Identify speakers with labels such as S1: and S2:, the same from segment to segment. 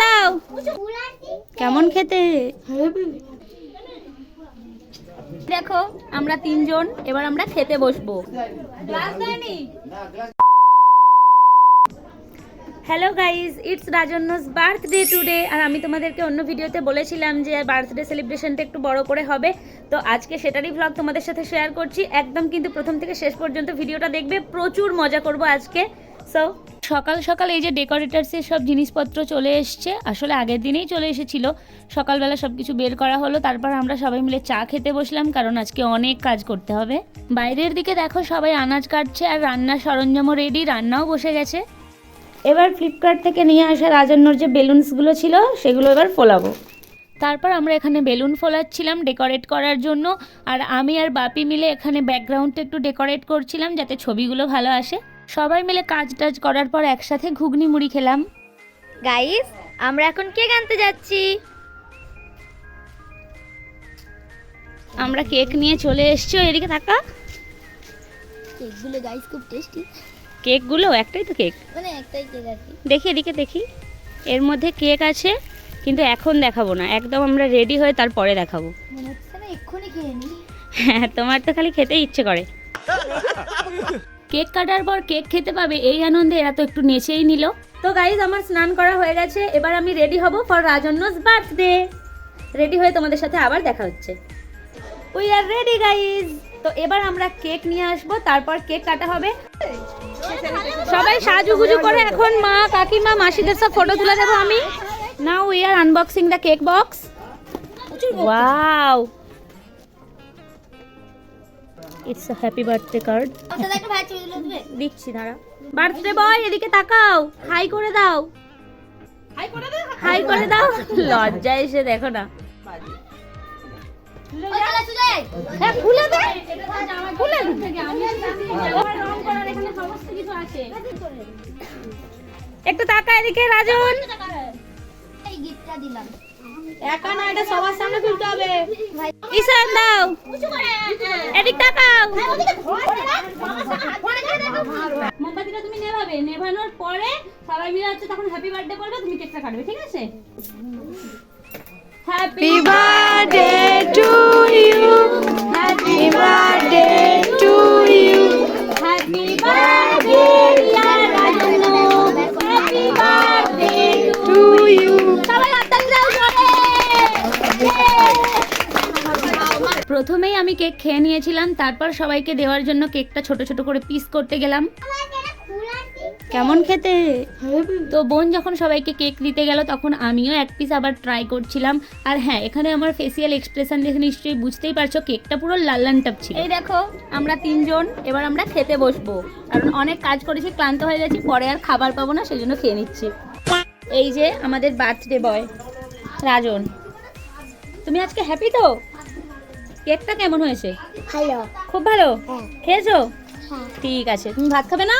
S1: দাও। কেমন খেতে? দেখো, আমরা তিনজন, এবার আমরা খেতে বসবো। Hello guys it's Rajanya's birthday today আর আমি তোমাদেরকে অন্য ভিডিওতে বলেছিলাম যে বার্থডে সেলিব্রেশনটা একটু বড় করে হবে। তো আজকে সেটারই ভ্লগ তোমাদের সাথে শেয়ার করছি। একদম কিন্তু প্রথম থেকে শেষ পর্যন্ত ভিডিওটা দেখবে। প্রচুর মজা করব আজকে। সো সকাল সকাল এই যে ডেকোরেটার্সের সব জিনিসপত্র চলে এসছে। আসলে আগের দিনেই চলে এসেছিল। সকালবেলা সব কিছু বের করা হলো। তারপর আমরা সবাই মিলে চা খেতে বসলাম, কারণ আজকে অনেক কাজ করতে হবে। বাইরের দিকে দেখো সবাই আনাজ কাটছে আর রান্নার সরঞ্জামও রেডি রান্নাও বসে গেছে। এবার ফ্লিপকার্ট থেকে নিয়ে আসা রাজন্যর যে বেলুনসগুলো ছিল, সেগুলো এবার ফোলাবো। তারপর আমরা এখানে বেলুন ফোলাচ্ছিলাম ডেকোরেট করার জন্য। আর আমি আর বাপি মিলে এখানে ব্যাকগ্রাউন্ডটা একটু ডেকোরেট করছিলাম, যাতে ছবিগুলো ভালো আসে। সবাই মিলে কাজ টাজ করার পর একসাথে ঘুগনি মুড়ি খেলাম।
S2: গাইস আমরা এখন কেক আনতে যাচ্ছি।
S1: আমরা কেক নিয়ে চলে এসছি এদিকে থাকা।
S2: কেকগুলো গাইস খুব টেস্টি
S1: কেকগুলো একটাই তো কেক?
S2: মানে একটাই কেক আর কি।
S1: দেখি এদিকে দেখি। এর মধ্যে কেক আছে কিন্তু এখন দেখাবো না। একদম আমরা রেডি হয়ে তারপরে দেখাবো।
S2: মনে হচ্ছে না এক্ষুনি খেয়ে নি
S1: হ্যাঁ তোমার তো খালি খেতেই ইচ্ছে করে। কেক কাটার পর কেক খেতে পাবে, এই আনন্দে এরা তো একটু নেচেই নিল। তো গাইজ আমার স্নান করা হয়ে গেছে, এবার আমি রেডি হব ফর রাজন্যস বার্থডে রেডি হয়ে তোমাদের সাথে আবার দেখা হচ্ছে। উই আর রেডি গাইজ তো এবার আমরা কেক নিয়ে আসব, তারপর কেক কাটা হবে। সবাই সাজুগুজু করে এখন মা, কাকিমা, মাসিদের সব ফটো তুলে দেবো আমি। Now we are unboxing the cake box wow it's happy birthday card দিচ্ছি দাঁড়া। বার্থডে বয় এদিকে তাকাও। হাই করে দাও। হাই করে দাও। হাই করে দাও। লজ্জা এসে দেখো না। হ্যাঁ একটু তাকা এদিকে রাজন। একা না এটা সবার সামনে তুলতে হবে। ঈশান দাও। এদিক তাকাও। মোমবাতিটা তুমি নেভাবে। নেভানোর পরে সবাই মিলে হচ্ছে তখন হ্যাপি বার্থডে বলবে তুমি কেকটা কাটবে ঠিক আছে? Happy birthday to you happy birthday to you happy birthday dear Rajnu happy birthday to you সবাই হাততালি দাও জোরে। প্রথমেই আমি কেক খেয়ে নিয়েছিলাম, তারপর সবাইকে দেওয়ার জন্য কেকটা ছোট ছোট করে পিস করতে গেলাম। কেমন খেতে? তো বোন যখন সবাইকে কেক দিতে গেল, তখন আমিও এক পিস আবার ট্রাই করছিলাম। আর হ্যাঁ এখানে আমার ফেসিয়াল এক্সপ্রেশন দেখে নিশ্চয়ই বুঝতেই পারছ, কেকটা পুরো লাল্লান টাপ ছিল। এই দেখো, আমরা তিনজন, এবার আমরা খেতে বসবো। কারণ অনেক কাজ করেছি, ক্লান্ত হয়ে গেছি, পরে আর খাবার পাবো না, সেজন্য খেয়ে নিচ্ছি। এই যে আমাদের বার্থডে বয় রাজন। তুমি আজকে হ্যাপি তো? কেকটা কেমন হয়েছে?
S2: ভালো।
S1: খুব ভালো?
S2: হ্যাঁ।
S1: খেয়েছো?
S2: হ্যাঁ।
S1: ঠিক আছে। তুমি ভাত খাবে না?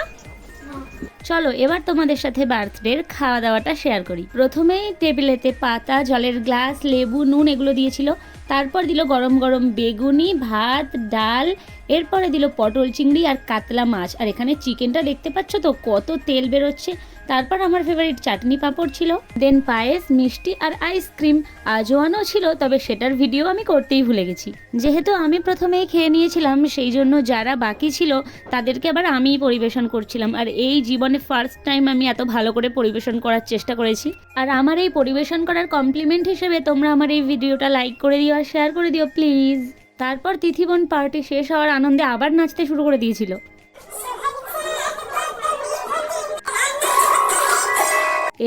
S1: চলো এবার তোমাদের সাথে বার্থডের খাওয়া দাওয়াটা শেয়ার করি। প্রথমেই টেবিলেতে পাতা জলের গ্লাস লেবু নুন এগুলো দিয়েছিল। তারপর দিল গরম গরম বেগুনি, ভাত, ডাল, এরপরে দিল পটল চিংড়ি আর কাতলা মাছ। আর এখানে চিকেনটা দেখতে পাচ্ছ তো, কত তেল বেরোচ্ছে। তারপর আমার ফেভারিট চাটনি পাঁপড় ছিল। দেন পায়েস, মিষ্টি আর আইসক্রিম আজওয়ানও ছিল, তবে সেটার ভিডিও আমি করতেই ভুলে গেছি। যেহেতু আমি প্রথমেই খেয়ে নিয়েছিলাম, সেই জন্য যারা বাকি ছিল, তাদেরকে আবার আমিই পরিবেশন করছিলাম। আর এই জীবনে ফার্স্ট টাইম আমি এত ভালো করে পরিবেশন করার চেষ্টা করেছি। আর আমার এই পরিবেশন করার কমপ্লিমেন্ট হিসেবে তোমরা আমার এই ভিডিওটা লাইক করে দিও। আর শেয়ার করে দিও প্লিজ তারপর তিথিবন পার্টি শেষ হওয়ার আনন্দে আবার নাচতে শুরু করে দিয়েছিল।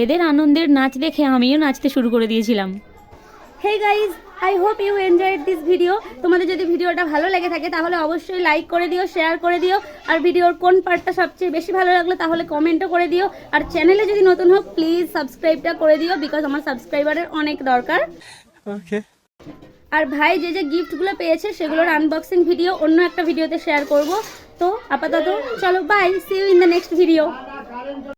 S1: এদের আনন্দের নাচ দেখে আমিও নাচতে শুরু করে দিয়েছিলাম। Hey guys I hope you enjoyed this video তোমাদের যদি ভিডিওটা ভালো লেগে থাকে তাহলে অবশ্যই লাইক করে দিও শেয়ার করে দিও। আর ভিডিওর কোন পার্টটা সবচেয়ে বেশি ভালো লাগল তাহলে কমেন্টও করে দিও। আর চ্যানেলে যদি নতুন হোক প্লিজ সাবস্ক্রাইবটা করে দিও বিকজ আমার সাবস্ক্রাইবারের অনেক দরকার।
S3: Okay.
S1: আর ভাই যে যে গিফটগুলো পেয়েছে, সেগুলোর আনবক্সিং ভিডিও অন্য একটা ভিডিওতে শেয়ার করব। তো আপাতত চলো bye see you in the next video